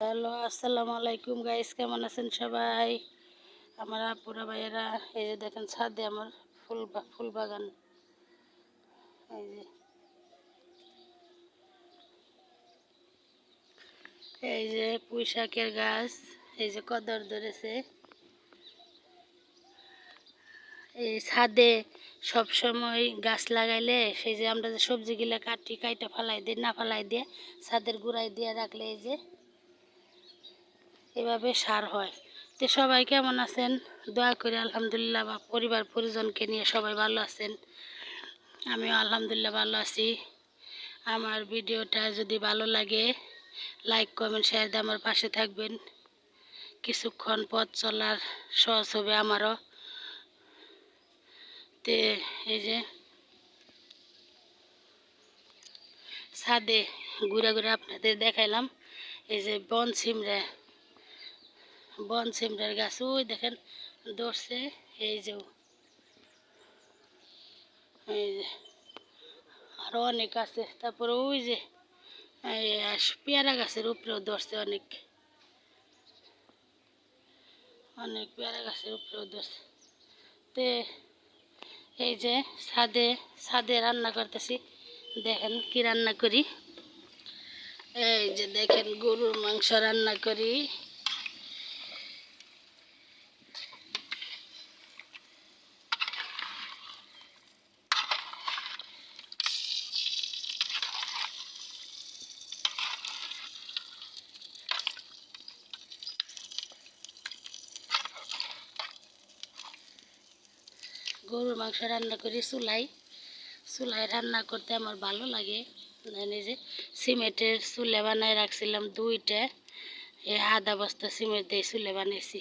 Hello, আসসালামু আলাইকুম guys কেমন আছেন সবাই? আমার আপুরা ভাইয়েরা, এই যে দেখেন ছাদে আমার ফুল ফুল বাগান। এই যে। এই যে পুঁই শাকের গাছ, এই যে কদর ধরেছে। এই ছাদে সব সময় গাছ লাগাইলে সেই যে আমরা যে সবজিগুলা কাটি, কাইটা ফালাই দিই না ফালাই দিয়ে ছাদের গুড়াই দিয়ে রাখলে এই যে এভাবে সার হয়। তো সবাই কেমন আছেন? দয়া করে আলহামদুলিল্লাহ বা পরিবার পরিজনকে নিয়ে সবাই ভালো আছেন। আমিও আলহামদুলিল্লাহ ভালো আছি। আমার ভিডিওটা যদি ভালো লাগে লাইক কমেন্ট শেয়ার দিয়ে আমার পাশে থাকবেন। কিছুক্ষণ পথ চলার সহজ হবে আমারও। তে এই যে ছাদে ঘুরে ঘুরে আপনাদের দেখাইলাম। এই যে বন সিমড়া বন সিমড়ার গাছ, ওই দেখেন ধরছে এই যে এই যে, আরও অনেক আছে, তারপরে ওই যে পেয়ারা গাছের উপরেও ধরছে অনেক। অনেক পেয়ারা গাছের উপরেও ধরছে তে, এই যে ছাদে ছাদে রান্না করতেছি, দেখেন কি রান্না করি। এই যে দেখেন গরুর মাংস রান্না করি। গরুর মাংস রান্না করি, চুলাই। চুলাই রান্না করতে আমার ভালো লাগে। নিজে যে সিমেন্টের চুলে বানায় রাখছিলাম দুইটা। এই আধা বস্তা সিমেন্ট দিয়ে চুলে বানাইছি।